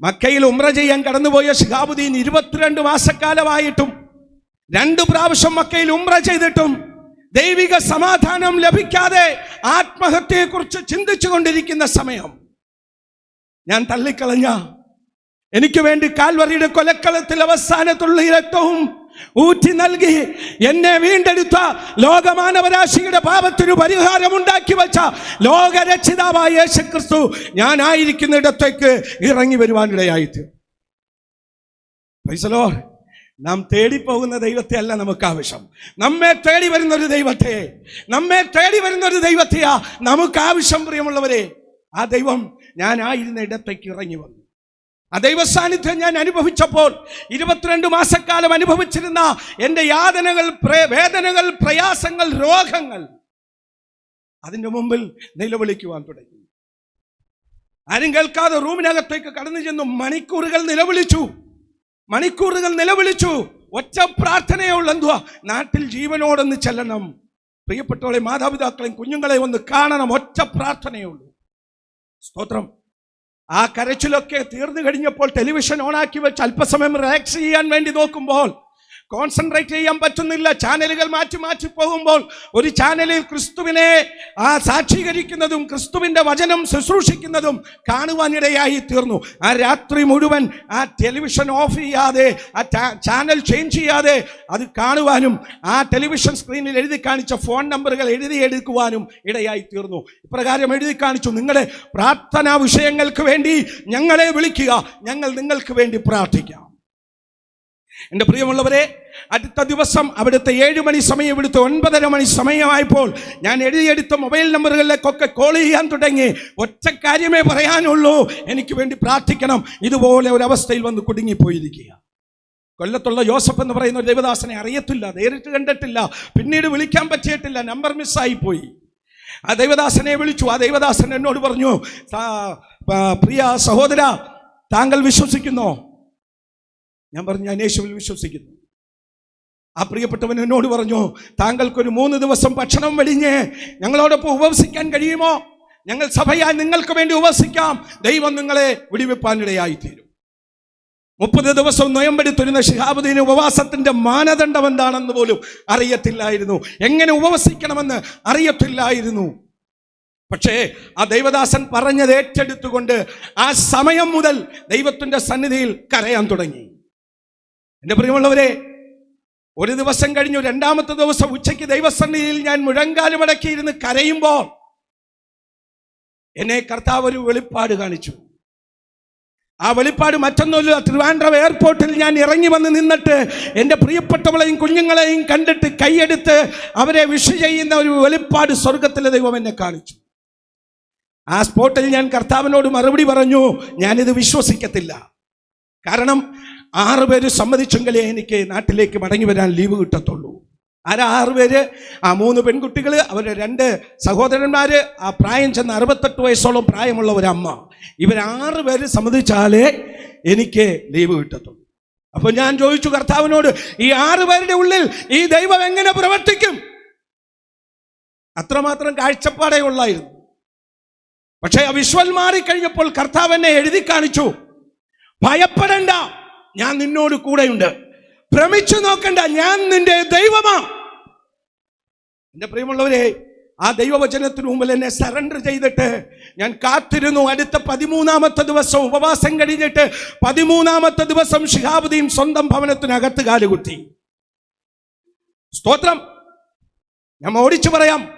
മക്കയിൽ ഉമ്ര ചെയ്യാൻ കടന്നുപോയ ഷിഹാബുദ്ദീൻ ഇരുപത്തിരണ്ട് മാസക്കാലമായിട്ടും രണ്ടു പ്രാവശ്യം മക്കയിൽ ഉമ്ര ചെയ്തിട്ടും ദൈവിക സമാധാനം ലഭിക്കാതെ ആത്മഹത്യയെക്കുറിച്ച് ചിന്തിച്ചു കൊണ്ടിരിക്കുന്ന സമയം. ഞാൻ തള്ളിക്കളഞ്ഞ എനിക്ക് വേണ്ടി കാൽവറിയുടെ കൊലക്കളത്തിൽ അവസാനത്തുള്ള രക്തവും ഊറ്റി നൽകി. എന്നെ വീണ്ടെടുത്ത ലോകമാനവരാശിയുടെ പാപത്തിനു പരിഹാരം ഉണ്ടാക്കി വെച്ച ലോകരക്ഷിതാവായ യേശു ക്രിസ്തു ഞാനായിരിക്കുന്നിടത്തേക്ക് ഇറങ്ങി വരുവാനിടയായിട്ട് നാം തേടിപ്പോകുന്ന ദൈവത്തെ അല്ല നമുക്ക് ആവശ്യം നമ്മെ തേടി വരുന്ന ഒരു ദൈവത്തെ. നമ്മെ തേടി വരുന്ന ഒരു ദൈവത്തെയാ നമുക്ക് ആവശ്യം പ്രിയമുള്ളവരെ. ആ ദൈവം ഞാനായിരുന്ന ഇടത്തേക്ക് ഇറങ്ങി വന്നു. ആ ദൈവസാന്നിധ്യം ഞാൻ അനുഭവിച്ചപ്പോൾ ഇരുപത്തിരണ്ട് മാസക്കാലം അനുഭവിച്ചിരുന്ന എന്റെ യാതനകൾ വേദനകൾ പ്രയാസങ്ങൾ രോഗങ്ങൾ അതിന്റെ മുമ്പിൽ നിലവിളിക്കുവാൻ തുടങ്ങി. ആരും കേൾക്കാതെ റൂമിനകത്തേക്ക് കടന്നു ചെന്നു മണിക്കൂറുകൾ നിലവിളിച്ചു. മണിക്കൂറുകൾ നിലവിളിച്ചു. ഒറ്റ പ്രാർത്ഥനയുള്ള എന്തുവാ? നാട്ടിൽ ജീവനോടൊന്ന് ചെല്ലണം. പ്രിയപ്പെട്ടവളെ മാതാപിതാക്കളെയും കുഞ്ഞുങ്ങളെയും ഒന്ന് കാണണം. ഒറ്റ പ്രാർത്ഥനയുള്ളൂ സ്തോത്രം. ആ കരച്ചിലൊക്കെ തീർന്നു കഴിഞ്ഞപ്പോൾ ടെലിവിഷൻ ഓണാക്കി വെച്ച് അല്പസമയം റിലാക്സ് ചെയ്യാൻ വേണ്ടി നോക്കുമ്പോൾ കോൺസെൻട്രേറ്റ് ചെയ്യാൻ പറ്റുന്നില്ല. ചാനലുകൾ മാറ്റി മാറ്റി പോകുമ്പോൾ ഒരു ചാനലിൽ ക്രിസ്തുവിനെ ആ സാക്ഷീകരിക്കുന്നതും ക്രിസ്തുവിന്റെ വചനം ശുശ്രൂഷിക്കുന്നതും കാണുവാനിടയായി തീർന്നു. ആ രാത്രി മുഴുവൻ ആ ടെലിവിഷൻ ഓഫ് ചെയ്യാതെ ആ ചാനൽ ചേഞ്ച് ചെയ്യാതെ അത് കാണുവാനും ആ ടെലിവിഷൻ സ്ക്രീനിൽ എഴുതി കാണിച്ച ഫോൺ നമ്പറുകൾ എഴുതി എടുക്കുവാനും ഇടയായി തീർന്നു. ഇപ്രകാരം എഴുതി കാണിച്ചു നിങ്ങളുടെ പ്രാർത്ഥനാ വിഷയങ്ങൾക്ക് വേണ്ടി ഞങ്ങളെ വിളിക്കുക. ഞങ്ങൾ നിങ്ങൾക്ക് വേണ്ടി പ്രാർത്ഥിക്കാം. എന്റെ പ്രിയമുള്ളവരെ അടുത്ത ദിവസം അവിടുത്തെ ഏഴ് മണി സമയം ഇവിടുത്തെ ഒൻപതര മണി സമയമായപ്പോൾ ഞാൻ എഴുതിയെടുത്ത മൊബൈൽ നമ്പറുകളിലേക്കൊക്കെ കോൾ ചെയ്യാൻ തുടങ്ങി. ഒറ്റ കാര്യമേ പറയാനുള്ളൂ. എനിക്ക് വേണ്ടി പ്രാർത്ഥിക്കണം. ഇതുപോലെ ഒരു അവസ്ഥയിൽ വന്ന് കുടുങ്ങിപ്പോയിരിക്കുക കൊല്ലത്തുള്ള ജോസഫ് എന്ന് പറയുന്ന ഒരു ദേവദാസനെ അറിയത്തില്ല നേരിട്ട് കണ്ടിട്ടില്ല പിന്നീട് വിളിക്കാൻ പറ്റിയിട്ടില്ല നമ്പർ മിസ്സായി പോയി ആ ദൈവദാസനെ വിളിച്ചു. ആ ദൈവദാസൻ എന്നോട് പറഞ്ഞു പ്രിയ സഹോദര താങ്കൾ വിശ്വസിക്കുന്നോ? ഞാൻ പറഞ്ഞു ഞാൻ യേശുവിൽ വിശ്വസിക്കുന്നു. ആ പ്രിയപ്പെട്ടവൻ എന്നോട് പറഞ്ഞു താങ്കൾക്കൊരു മൂന്ന് ദിവസം ഭക്ഷണം വെടിഞ്ഞ് ഞങ്ങളോടൊപ്പം ഉപവസിക്കാൻ കഴിയുമോ? ഞങ്ങൾ സഭയായി നിങ്ങൾക്ക് വേണ്ടി ഉപവസിക്കാം. ദൈവം നിങ്ങളെ വിടിവെപ്പാനിടയായി തീരും മുപ്പത് ദിവസം നൊയമ്പെടുത്തിരുന്ന ഷിഹാബുദ്ദീൻ ഉപവാസത്തിന്റെ മാനദണ്ഡം എന്താണെന്ന് പോലും അറിയത്തില്ലായിരുന്നു. എങ്ങനെ ഉപവസിക്കണമെന്ന് അറിയത്തില്ലായിരുന്നു. പക്ഷേ ആ ദൈവദാസൻ പറഞ്ഞത് ഏറ്റെടുത്തുകൊണ്ട് ആ സമയം മുതൽ ദൈവത്തിന്റെ സന്നിധിയിൽ കരയാൻ തുടങ്ങി. എന്റെ പ്രിയമുള്ളവരെ ഒരു ദിവസം കഴിഞ്ഞു രണ്ടാമത്തെ ദിവസം ഉച്ചയ്ക്ക് ദൈവസന്നിധിയിൽ ഞാൻ മുഴങ്കാലുമടക്കിയിരുന്ന് കരയുമ്പോൾ എന്നെ കർത്താവ് ഒരു വെളിപ്പാട് കാണിച്ചു. ആ വെളിപ്പാട് മറ്റൊന്നുമില്ല ട്രിവാൻഡ്രം എയർപോർട്ടിൽ ഞാൻ ഇറങ്ങി വന്ന് നിന്നിട്ട് എന്റെ പ്രിയപ്പെട്ടവളെയും കുഞ്ഞുങ്ങളെയും കണ്ടിട്ട് കൈയെടുത്ത് അവരെ വിഷ് ചെയ്യുന്ന ഒരു വെളിപ്പാട് സ്വർഗത്തിലെ ദൈവം എന്നെ കാണിച്ചു. ആ സ്പോട്ടിൽ ഞാൻ കർത്താവിനോട് മറുപടി പറഞ്ഞു ഞാനിത് വിശ്വസിക്കത്തില്ല. കാരണം ആറ് പേര് സമ്മതിച്ചെങ്കിലേ എനിക്ക് നാട്ടിലേക്ക് മടങ്ങി വരാൻ ലീവ് കിട്ടത്തുള്ളൂ. ആരാ ആറ് പേര്? ആ മൂന്ന് പെൺകുട്ടികൾ അവരുടെ രണ്ട് സഹോദരന്മാർ ആ പ്രായം ചെന്ന് അറുപത്തെട്ട് വയസ്സോളം പ്രായമുള്ള ഒരമ്മ. ഇവരാറ് പേര് സമ്മതിച്ചാലേ എനിക്ക് ലീവ് കിട്ടത്തുള്ളൂ. അപ്പോൾ ഞാൻ ചോദിച്ചു കർത്താവിനോട് ഈ ആറ് പേരുടെ ഉള്ളിൽ ഈ ദൈവം എങ്ങനെ പ്രവർത്തിക്കും? അത്രമാത്രം കാഴ്ചപ്പാടേ ഉള്ളായിരുന്നു. പക്ഷേ ആ വിഷ്വൽ മാറിക്കഴിഞ്ഞപ്പോൾ കർത്താവ് എന്നെ എഴുതി കാണിച്ചു. ഭയപ്പെടണ്ട. ഞാൻ നിന്നോട് കൂടെയുണ്ട്. ഭ്രമിച്ചു നോക്കണ്ട ഞാൻ നിന്റെ ദൈവമാ. എന്റെ പ്രിയമുള്ളവരെ ആ ദൈവവചനത്തിന് മുമ്പിൽ എന്നെ സറണ്ടർ ചെയ്തിട്ട് ഞാൻ കാത്തിരുന്നു. അടുത്ത പതിമൂന്നാമത്തെ ദിവസം ഉപവാസം കഴിഞ്ഞിട്ട് പതിമൂന്നാമത്തെ ദിവസം ഷിഹാബുദ്ദീൻ സ്വന്തം ഭവനത്തിനകത്ത് കാലുകുത്തി. സ്തോത്രം. ഞാൻ ഓടിച്ചു പറയാം.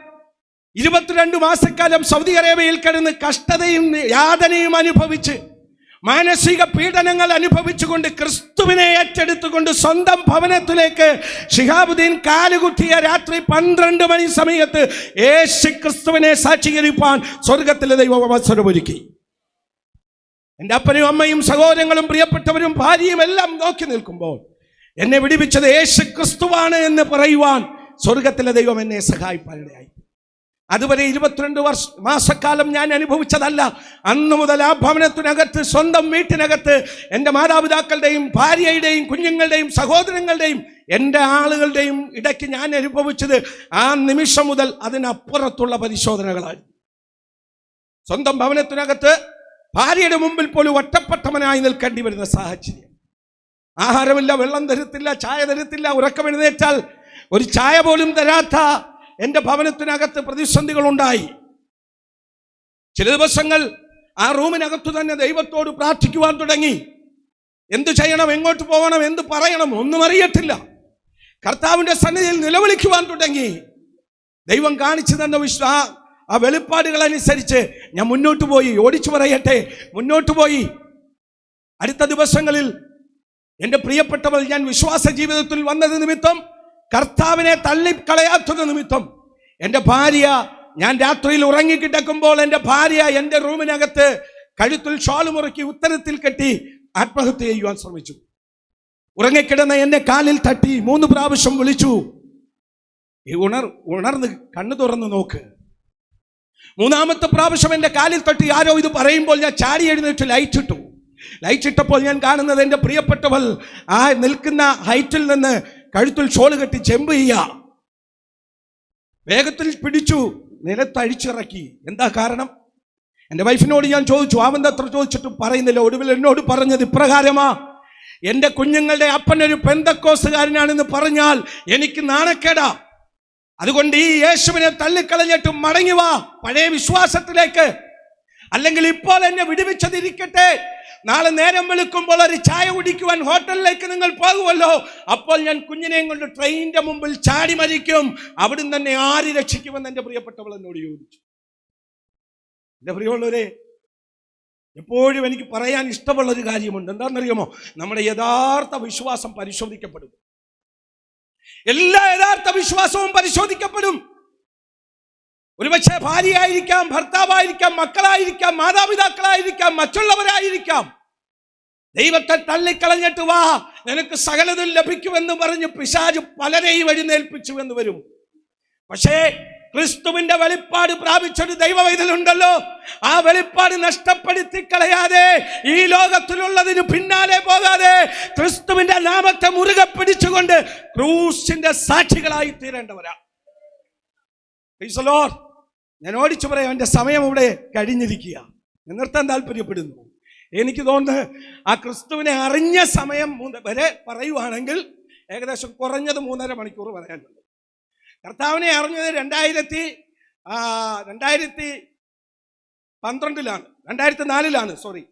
ഇരുപത്തിരണ്ട് മാസക്കാലം സൗദി അറേബ്യയിൽ കിടന്ന് കഷ്ടതയും യാതനയും അനുഭവിച്ച് മാനസിക പീഡനങ്ങൾ അനുഭവിച്ചുകൊണ്ട് ക്രിസ്തുവിനെ ഏറ്റെടുത്തുകൊണ്ട് സ്വന്തം ഭവനത്തിലേക്ക് ഷിഹാബുദ്ദീൻ കാലുകുത്തിയ രാത്രി പന്ത്രണ്ട് മണി സമയത്ത് യേശു ക്രിസ്തുവിനെ സാക്ഷീകരിപ്പാൻ സ്വർഗത്തിലെ ദൈവം അവസരമൊരുക്കി. എന്റെ അപ്പനും അമ്മയും സഹോദരങ്ങളും പ്രിയപ്പെട്ടവരും ഭാര്യയും എല്ലാം നോക്കി നിൽക്കുമ്പോൾ എന്നെ വിടിവിച്ചത് യേശു ക്രിസ്തുവാണ് എന്ന് പറയുവാൻ സ്വർഗത്തിലെ ദൈവം എന്നെ സഹായിപ്പാനിടയായി. അതുവരെ ഇരുപത്തിരണ്ട് വർഷ മാസക്കാലം ഞാൻ അനുഭവിച്ചതല്ല. അന്ന് മുതൽ ആ ഭവനത്തിനകത്ത് സ്വന്തം വീട്ടിനകത്ത് എന്റെ മാതാപിതാക്കളുടെയും ഭാര്യയുടെയും കുഞ്ഞുങ്ങളുടെയും സഹോദരങ്ങളുടെയും എന്റെ ആളുകളുടെയും ഇടയ്ക്ക് ഞാൻ അനുഭവിച്ചത് ആ നിമിഷം മുതൽ അതിനപ്പുറത്തുള്ള പരിശോധനകളായിരുന്നു സ്വന്തം ഭവനത്തിനകത്ത് ഭാര്യയുടെ മുമ്പിൽ പോലും ഒറ്റപ്പെട്ടവനായി നിൽക്കേണ്ടി വരുന്ന സാഹചര്യം. ആഹാരമില്ല വെള്ളം തരത്തില്ല ചായ തരത്തില്ല ഉറക്കം എഴുന്നേറ്റാൽ ഒരു ചായ പോലും തരാത്ത എന്റെ ഭവനത്തിനകത്ത് പ്രതിസന്ധികൾ ഉണ്ടായി ചില ദിവസങ്ങൾ ആ റൂമിനകത്തു തന്നെ ദൈവത്തോട് പ്രാർത്ഥിക്കുവാൻ തുടങ്ങി. എന്ത് ചെയ്യണം എങ്ങോട്ട് പോകണം എന്ത് പറയണം ഒന്നും അറിയത്തില്ല. കർത്താവിന്റെ സന്നിധിയിൽ നിലവിളിക്കുവാൻ തുടങ്ങി. ദൈവം കാണിച്ചു തന്ന വിശ്വാ ആ വെളിപ്പാടുകൾ അനുസരിച്ച് ഞാൻ മുന്നോട്ട് പോയി. ഓടിച്ചു പറയട്ടെ മുന്നോട്ട് പോയി. അടുത്ത ദിവസങ്ങളിൽ എന്റെ പ്രിയപ്പെട്ടവൾ ഞാൻ വിശ്വാസ ജീവിതത്തിൽ വന്നത് നിമിത്തം കർത്താവിനെ തള്ളിക്കളയാത്തത് നിമിത്തം എന്റെ ഭാര്യ ഞാൻ രാത്രിയിൽ ഉറങ്ങിക്കിടക്കുമ്പോൾ എന്റെ ഭാര്യ എന്റെ റൂമിനകത്ത് കഴുത്തിൽ ഷാൾ മുറുക്കി ഉത്തരത്തിൽ കെട്ടി ആത്മഹത്യ ചെയ്യുവാൻ ശ്രമിച്ചു. ഉറങ്ങിക്കിടന്ന എന്നെ കാലിൽ തട്ടി മൂന്ന് പ്രാവശ്യം വിളിച്ചു. ഉണർ ഉണർന്ന് കണ്ണു തുറന്ന് നോക്ക്. മൂന്നാമത്തെ പ്രാവശ്യം എന്റെ കാലിൽ തട്ടി ആരോ ഇത് പറയുമ്പോൾ ഞാൻ ചാടി എഴുന്നേറ്റ് ലൈറ്റ് ഇട്ടു ലൈറ്റ് ഇട്ടപ്പോൾ ഞാൻ കാണുന്നത് എന്റെ പ്രിയപ്പെട്ടവൾ ആ നിൽക്കുന്ന ഹൈറ്റിൽ നിന്ന് കഴുത്തിൽ ഷോൾ കെട്ടി ചെമ്പ് ചെയ്യുക. വേഗത്തിൽ പിടിച്ചു നിലത്തഴിച്ചിറക്കി എന്താ കാരണം? എന്റെ വൈഫിനോട് ഞാൻ ചോദിച്ചു അവന്റെ അത്ര ചോദിച്ചിട്ടും പറയുന്നില്ല? ഒടുവിൽ എന്നോട് പറഞ്ഞത് ഇപ്രകാരമാ. എന്റെ കുഞ്ഞുങ്ങളുടെ അപ്പൻ ഒരു പെന്തക്കോസുകാരനാണെന്ന് പറഞ്ഞാൽ എനിക്ക് നാണക്കേടാ. അതുകൊണ്ട് ഈ യേശുവിനെ തള്ളിക്കളഞ്ഞിട്ട് മടങ്ങി വാ പഴയ വിശ്വാസത്തിലേക്ക്. അല്ലെങ്കിൽ ഇപ്പോൾ എന്നെ വിടുവിച്ചതിരിക്കട്ടെ. നാളെ നേരം വെളുക്കുമ്പോൾ ഒരു ചായ കുടിക്കുവാൻ ഹോട്ടലിലേക്ക് നിങ്ങൾ പോകുമല്ലോ. അപ്പോൾ ഞാൻ കുഞ്ഞിനെയും കൊണ്ട് ട്രെയിനിന്റെ മുമ്പിൽ ചാടി മരിക്കും. അവിടുന്ന് തന്നെ ആര് രക്ഷിക്കുമെന്ന് എന്റെ പ്രിയപ്പെട്ടവൾ എന്നോട് ചോദിച്ചു. എന്റെ പ്രിയമുള്ളവരെ എപ്പോഴും എനിക്ക് പറയാൻ ഇഷ്ടമുള്ളൊരു കാര്യമുണ്ട്. എന്താണെന്നറിയുമോ? നമ്മുടെ യഥാർത്ഥ വിശ്വാസം പരിശോധിക്കപ്പെടും. എല്ലാ യഥാർത്ഥ വിശ്വാസവും പരിശോധിക്കപ്പെടും. ഒരുപക്ഷെ ഭാര്യയായിരിക്കാം ഭർത്താവായിരിക്കാം മക്കളായിരിക്കാം മാതാപിതാക്കളായിരിക്കാം മറ്റുള്ളവരായിരിക്കാം. ദൈവത്തെ തള്ളിക്കളഞ്ഞിട്ട് വാ നിനക്ക് സകലതും ലഭിക്കുമെന്ന് പറഞ്ഞ് പിശാജ് പലരെയും എഴുന്നേൽപ്പിച്ചു എന്ന് വരും. പക്ഷേ ക്രിസ്തുവിന്റെ വെളിപ്പാട് പ്രാപിച്ചൊരു ദൈവവൈതലുണ്ടല്ലോ. ആ വെളിപ്പാട് നഷ്ടപ്പെടുത്തി കളയാതെ ഈ ലോകത്തിലുള്ളതിന് പിന്നാലെ പോകാതെ ക്രിസ്തുവിന്റെ നാമത്തെ മുറുകെ പിടിച്ചുകൊണ്ട് ക്രൂസിന്റെ സാക്ഷികളായി തീരേണ്ടവരാ. ഞാൻ ഓടിച്ചു പറയാം എന്റെ സമയം ഇവിടെ കഴിഞ്ഞിരിക്കുക. നിർത്താൻ താല്പര്യപ്പെടുന്നു. എനിക്ക് തോന്നുന്നത് ആ ക്രിസ്തുവിനെ അറിഞ്ഞ സമയം വരെ പറയുവാണെങ്കിൽ ഏകദേശം കുറഞ്ഞത് മൂന്നര മണിക്കൂർ പറയാനുണ്ട്. കർത്താവിനെ അറിഞ്ഞത് രണ്ടായിരത്തി രണ്ടായിരത്തി പന്ത്രണ്ടിലാണ്. രണ്ടായിരത്തി നാലിലാണ് സോറി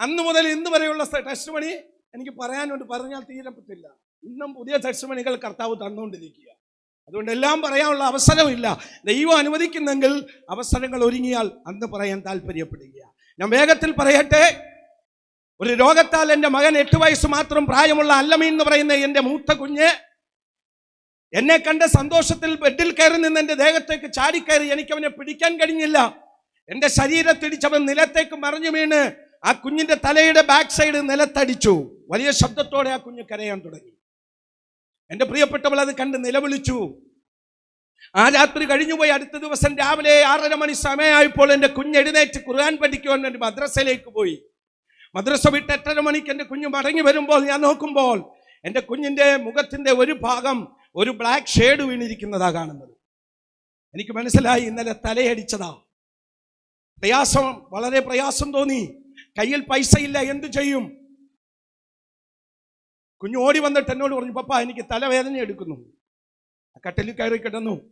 അന്ന് മുതൽ ഇന്ന് വരെയുള്ള ടെസ്റ്റ് മണി എനിക്ക് പറയാനുണ്ട് പറഞ്ഞാൽ തീരപ്പത്തില്ല ഇന്നും പുതിയ ടെസ്റ്റ് മണികൾ കർത്താവ് തന്നുകൊണ്ടിരിക്കുക. അതുകൊണ്ട് എല്ലാം പറയാനുള്ള അവസരമില്ല. ദൈവം അനുവദിക്കുന്നെങ്കിൽ അവസരങ്ങൾ ഒരുങ്ങിയാൽ അന്ന് പറയാൻ താല്പര്യപ്പെടുക ഞാൻ വേഗത്തിൽ പറയട്ടെ. ഒരു രോഗത്താൽ എന്റെ മകൻ എട്ട് വയസ്സ് മാത്രം പ്രായമുള്ള അല്ലമീൻ എന്ന് പറയുന്ന എന്റെ മൂത്ത കുഞ്ഞ് എന്നെ കണ്ട സന്തോഷത്തിൽ ബെഡിൽ കയറി നിന്ന് എന്റെ ദേഹത്തേക്ക് ചാടിക്കയറി എനിക്ക് അവനെ പിടിക്കാൻ കഴിഞ്ഞില്ല. എന്റെ ശരീരത്തിടിച്ചവൻ നിലത്തേക്ക് മറിഞ്ഞു വീണ് ആ കുഞ്ഞിന്റെ തലയുടെ ബാക്ക് സൈഡ് നിലത്തടിച്ചു. വലിയ ശബ്ദത്തോടെ ആ കുഞ്ഞ് കരയാൻ തുടങ്ങി. എന്റെ പ്രിയപ്പെട്ടവൾ അത് കണ്ട് നിലവിളിച്ചു. ആ രാത്രി കഴിഞ്ഞുപോയി അടുത്ത ദിവസം രാവിലെ ആറര മണി സമയമായപ്പോൾ എന്റെ കുഞ്ഞ് എഴുന്നേറ്റ് ഖുർആൻ പഠിക്കുവാൻ വേണ്ടി മദ്രസയിലേക്ക് പോയി. മദ്രസ വിട്ട് എട്ടര മണിക്ക് എന്റെ കുഞ്ഞ് മടങ്ങി വരുമ്പോൾ ഞാൻ നോക്കുമ്പോൾ എന്റെ കുഞ്ഞിന്റെ മുഖത്തിന്റെ ഒരു ഭാഗം ഒരു ബ്ലാക്ക് ഷെയ്ഡ് വീണിരിക്കുന്നതാ കാണുന്നത്. എനിക്ക് മനസ്സിലായി ഇന്നലെ തലയടിച്ചതാ. പ്രയാസം വളരെ പ്രയാസം തോന്നി. കയ്യിൽ പൈസ ഇല്ല എന്തു ചെയ്യും? കുഞ്ഞു ഓടി വന്നിട്ട് എന്നോട് പറഞ്ഞു പപ്പ എനിക്ക് തലവേദന എടുക്കുന്നു. കട്ടിലിൽ കയറി കിടന്നു.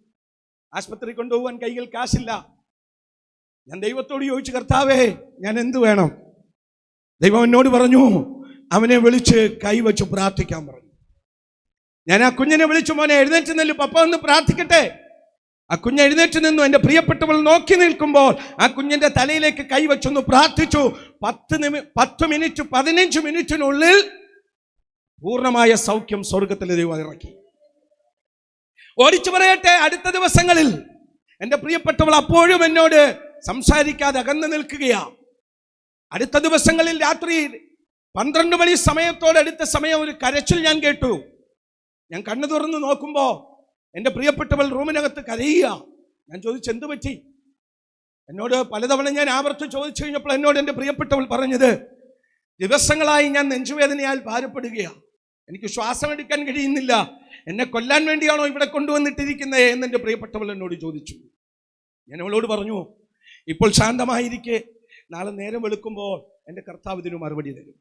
ആശുപത്രി കൊണ്ടുപോകാൻ കയ്യിൽ കാശില്ല. ഞാൻ ദൈവത്തോട് ചോദിച്ചു കർത്താവേ ഞാൻ എന്ത് വേണം? ദൈവം എന്നോട് പറഞ്ഞു അവനെ വിളിച്ച് കൈവച്ച് പ്രാർത്ഥിക്കാൻ പറഞ്ഞു. ഞാൻ ആ കുഞ്ഞിനെ വിളിച്ചു മോനെ എഴുന്നേറ്റ് നില്ല് പപ്പ ഒന്ന് പ്രാർത്ഥിക്കട്ടെ. ആ കുഞ്ഞ് എഴുന്നേറ്റ് നിന്നു എന്റെ പ്രിയപ്പെട്ടവൾ നോക്കി നിൽക്കുമ്പോൾ ആ കുഞ്ഞിന്റെ തലയിലേക്ക് കൈവച്ചൊന്ന് പ്രാർത്ഥിച്ചു. പത്ത് നിമി പത്ത് മിനിറ്റ് പതിനഞ്ച് മിനിറ്റിനുള്ളിൽ പൂർണമായ സൗഖ്യം സ്വർഗത്തിലെ ദൈവം ഇറക്കി ഓടിച്ചു പറയട്ടെ അടുത്ത ദിവസങ്ങളിൽ. എന്റെ പ്രിയപ്പെട്ടവൾ അപ്പോഴും എന്നോട് സംസാരിക്കാതെ അകന്നു നിൽക്കുകയാ. അടുത്ത ദിവസങ്ങളിൽ രാത്രി പന്ത്രണ്ട് മണി സമയത്തോടടുത്ത സമയം ഒരു കരച്ചിൽ ഞാൻ കേട്ടു. ഞാൻ കണ്ണു തുറന്ന് നോക്കുമ്പോൾ എന്റെ പ്രിയപ്പെട്ടവൾ റൂമിനകത്ത് കരയുക. ഞാൻ ചോദിച്ചു എന്ത് പറ്റി? എന്നോട് പലതവണ ഞാൻ ആവർത്തി ചോദിച്ചു കഴിഞ്ഞപ്പോൾ എന്നോട് എന്റെ പ്രിയപ്പെട്ടവൾ പറഞ്ഞത് ദിവസങ്ങളായി ഞാൻ നെഞ്ചുവേദനയാൽ ഭാരപ്പെടുകയാണ് എനിക്ക് ശ്വാസം എടുക്കാൻ കഴിയുന്നില്ല. എന്നെ കൊല്ലാൻ വേണ്ടിയാണോ ഇവിടെ കൊണ്ടുവന്നിട്ടിരിക്കുന്നത്? എന്ന് എന്റെ പ്രിയപ്പെട്ടവൾ എന്നോട് ചോദിച്ചു. ഞാൻ അവളോട് പറഞ്ഞു ഇപ്പോൾ ശാന്തമായിരിക്കെ. നാളെ നേരം വെളുക്കുമ്പോൾ എന്റെ കർത്താവ് ഇതിന് മറുപടി തരും.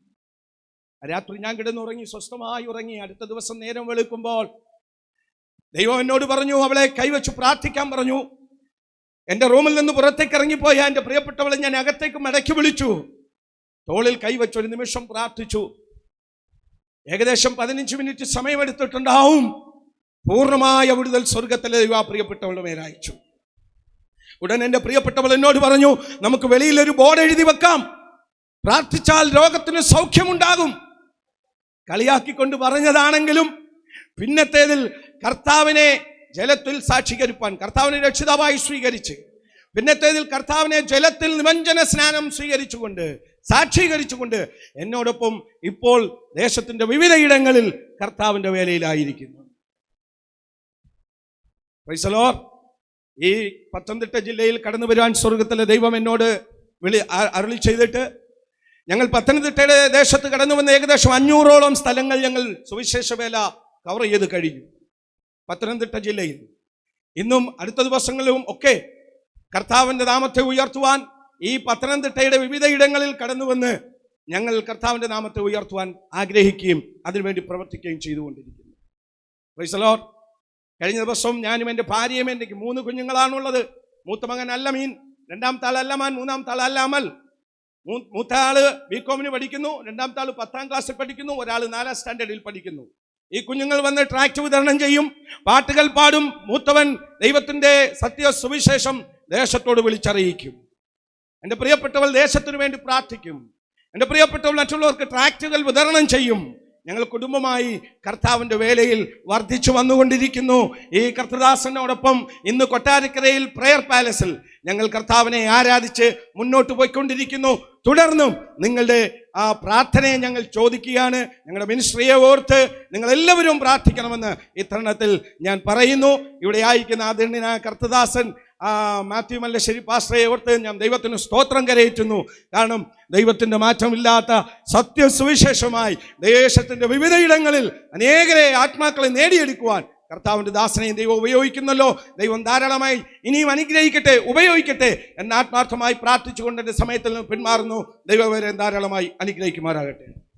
രാത്രി ഞാൻ കിടന്നുറങ്ങി സ്വസ്ഥമായി ഉറങ്ങി അടുത്ത ദിവസം നേരം വെളുക്കുമ്പോൾ ദൈവം എന്നോട് പറഞ്ഞു അവളെ കൈവച്ച് പ്രാർത്ഥിക്കാൻ പറഞ്ഞു. എന്റെ റൂമിൽ നിന്ന് പുറത്തേക്ക് ഇറങ്ങിപ്പോയ എന്റെ പ്രിയപ്പെട്ടവളെ ഞാൻ അകത്തേക്ക് മടക്കി വിളിച്ചു. തോളിൽ കൈവച്ച് ഒരു നിമിഷം പ്രാർത്ഥിച്ചു. ഏകദേശം പതിനഞ്ച് മിനിറ്റ് സമയമെടുത്തിട്ടുണ്ടാവും. പൂർണമായ വിടുതൽ സ്വർഗത്തിലെ ദൈവം പ്രിയപ്പെട്ടവളുടെ മേലയച്ചു ഉടൻ എന്റെ പ്രിയപ്പെട്ടവൾ എന്നോട് പറഞ്ഞു നമുക്ക് വെളിയിൽ ഒരു ബോർഡ് എഴുതി വെക്കാം. പ്രാർത്ഥിച്ചാൽ രോഗത്തിന് സൗഖ്യമുണ്ടാകും. കളിയാക്കിക്കൊണ്ട് പറഞ്ഞതാണെങ്കിലും പിന്നത്തേതിൽ കർത്താവിനെ ജലത്തിൽ സാക്ഷീകരിപ്പാൻ കർത്താവിനെ രക്ഷിതാവായി സ്വീകരിച്ച് പിന്നത്തേതിൽ കർത്താവിനെ ജലത്തിൽ നിമഞ്ജന സ്നാനം സ്വീകരിച്ചുകൊണ്ട് സാക്ഷീകരിച്ചുകൊണ്ട് എന്നോടൊപ്പം ഇപ്പോൾ ദേശത്തിന്റെ വിവിധയിടങ്ങളിൽ കർത്താവിന്റെ വേലയിലായിരിക്കുന്നു. പൈസലോ ഈ പത്തനംതിട്ട ജില്ലയിൽ കടന്നു വരുവാൻ സ്വർഗത്തിലെ ദൈവം എന്നോട് വിളി അരുളി ചെയ്തിട്ട് ഞങ്ങൾ പത്തനംതിട്ടയുടെ ദേശത്ത് കടന്നു വന്ന ഏകദേശം അഞ്ഞൂറോളം സ്ഥലങ്ങൾ ഞങ്ങൾ സുവിശേഷ വേല കവർ ചെയ്ത് കഴിഞ്ഞു. പത്തനംതിട്ട ജില്ലയിൽ. ഇന്നും അടുത്ത ദിവസങ്ങളിലും ഒക്കെ കർത്താവിന്റെ നാമത്തെ ഉയർത്തുവാൻ ഈ പത്തനംതിട്ടയുടെ വിവിധ ഇടങ്ങളിൽ കടന്നു വന്ന് ഞങ്ങൾ കർത്താവിന്റെ നാമത്തെ ഉയർത്തുവാൻ ആഗ്രഹിക്കുകയും അതിനുവേണ്ടി പ്രവർത്തിക്കുകയും ചെയ്തുകൊണ്ടിരിക്കുന്നു. വൈസലോർ കഴിഞ്ഞ ദിവസം ഞാനും എന്റെ ഭാര്യയും എന്റെ മൂന്ന് കുഞ്ഞുങ്ങളാണുള്ളത്. മൂത്ത മകൻ അല്ലമീൻ രണ്ടാമത്തെ ആൾ അല്ലമാൻ മൂന്നാം ആൾ അല്ലാമൽ. അമൽ മൂത്ത ആൾ ബി കോമിന് പഠിക്കുന്നു രണ്ടാമത്തെ താൾ പത്താം ക്ലാസ്സിൽ പഠിക്കുന്നു ഒരാൾ നാലാം സ്റ്റാൻഡേർഡിൽ പഠിക്കുന്നു. ഈ കുഞ്ഞുങ്ങൾ വന്ന് ട്രാക്ട് വിതരണം ചെയ്യും പാട്ടുകൾ പാടും മൂത്തവൻ ദൈവത്തിന്റെ സത്യ സുവിശേഷം ദേശത്തോട് വിളിച്ചറിയിക്കും. എന്റെ പ്രിയപ്പെട്ടവൾ ദേശത്തിനു വേണ്ടി പ്രാർത്ഥിക്കും. എന്റെ പ്രിയപ്പെട്ടവൾ മറ്റുള്ളവർക്ക് ട്രാക്റ്റുകൾ വിതരണം ചെയ്യും. ഞങ്ങൾ കുടുംബമായി കർത്താവിന്റെ വേലയിൽ വർദ്ധിച്ചു വന്നുകൊണ്ടിരിക്കുന്നു. ഈ കർത്തദാസനോടൊപ്പം ഇന്ന് കൊട്ടാരക്കരയിൽ പ്രെയർ പാലസിൽ ഞങ്ങൾ കർത്താവിനെ ആരാധിച്ച് മുന്നോട്ട് പോയിക്കൊണ്ടിരിക്കുന്നു. തുടർന്നും നിങ്ങളുടെ ആ പ്രാർത്ഥനയെ ഞങ്ങൾ ചോദിക്കുകയാണ്. ഞങ്ങളുടെ മിനിസ്ട്രിയെ ഓർത്ത് നിങ്ങളെല്ലാവരും പ്രാർത്ഥിക്കണമെന്ന് ഇത്തരണത്തിൽ ഞാൻ പറയുന്നു. ഇവിടെ ആയിരിക്കുന്ന ആദരണീയനായ കർത്തദാസൻ മാത്യു മല്ലശ്ശേരി പാസ്റ്ററെ ഓർത്ത് ഞാൻ ദൈവത്തിന് സ്തോത്രം കരയറ്റുന്നു. കാരണം ദൈവത്തിന്റെ മാറ്റമില്ലാത്ത സത്യസുവിശേഷമായി ദേശത്തിന്റെ വിവിധയിടങ്ങളിൽ അനേകരെ ആത്മാക്കളെ നേടിയെടുക്കുവാൻ കർത്താവിന്റെ ദാസനെയും ദൈവം ഉപയോഗിക്കുന്നല്ലോ. ദൈവം ധാരാളമായി ഇനിയും അനുഗ്രഹിക്കട്ടെ ഉപയോഗിക്കട്ടെ എന്നാത്മാർത്ഥമായി പ്രാർത്ഥിച്ചുകൊണ്ട് എന്റെ സമയത്തിൽ നിന്ന് പിന്മാറുന്നു. ദൈവം വരെ ധാരാളമായി അനുഗ്രഹിക്കുമാറാകട്ടെ.